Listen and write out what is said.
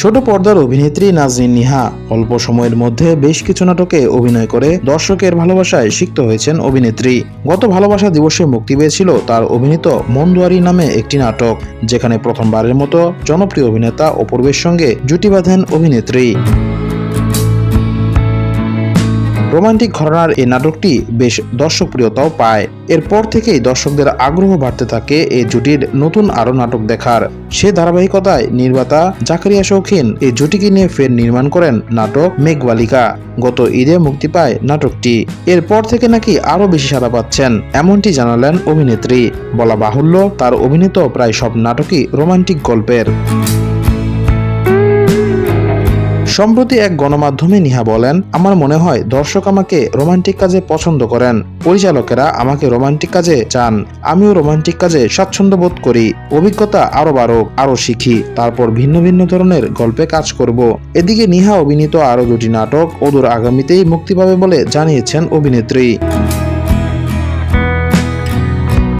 ছোট পর্দার অভিনেত্রী নাজরিন নিহা। অল্প সময়ের মধ্যে বেশ কিছু নাটকে অভিনয় করে দর্শকের ভালোবাসায় সিক্ত হয়েছেন অভিনেত্রী। গত ভালোবাসা দিবসে মুক্তি পেয়েছিল তার অভিনীত মন্দুয়ারি নামে একটি নাটক, যেখানে প্রথমবারের মতো জনপ্রিয় অভিনেতা অপূর্বের সঙ্গে জুটি বাঁধেন অভিনেত্রী। রোমান্টিক ঘরানার এই নাটকটি বেশ দর্শকপ্রিয়তাও পায়। এরপর থেকেই দর্শকদের আগ্রহ বাড়তে থাকে এই জুটির নতুন আরও নাটক দেখার। সে ধারাবাহিকতায় নির্মাতা জাকারিয়া শৌখিন এই জুটিকে নিয়ে ফের নির্মাণ করেন নাটক মেঘবালিকা। গত ঈদে মুক্তি পায় নাটকটি। এরপর থেকে নাকি আরও বেশি সাড়া পাচ্ছেন, এমনটি জানালেন অভিনেত্রী। বলা বাহুল্য, তার অভিনীত প্রায় সব নাটকই রোমান্টিক গল্পের। সম্প্রতি এক গণমাধ্যমে নিহা বলেন, আমার মনে হয় দর্শক আমাকে রোমান্টিক কাজে পছন্দ করেন। পরিচালকেরা আমাকে রোমান্টিক কাজে চান। আমিও রোমান্টিক কাজে স্বাচ্ছন্দ্য বোধ করি। অভিজ্ঞতা আরও বাড়ুক, আরও শিখি। তারপর ভিন্ন ভিন্ন ধরনের গল্পে কাজ করব। এদিকে নিহা অভিনীত আরও দুটি নাটক অদূর আগামীতেই মুক্তি পাবে বলে জানিয়েছেন অভিনেত্রী।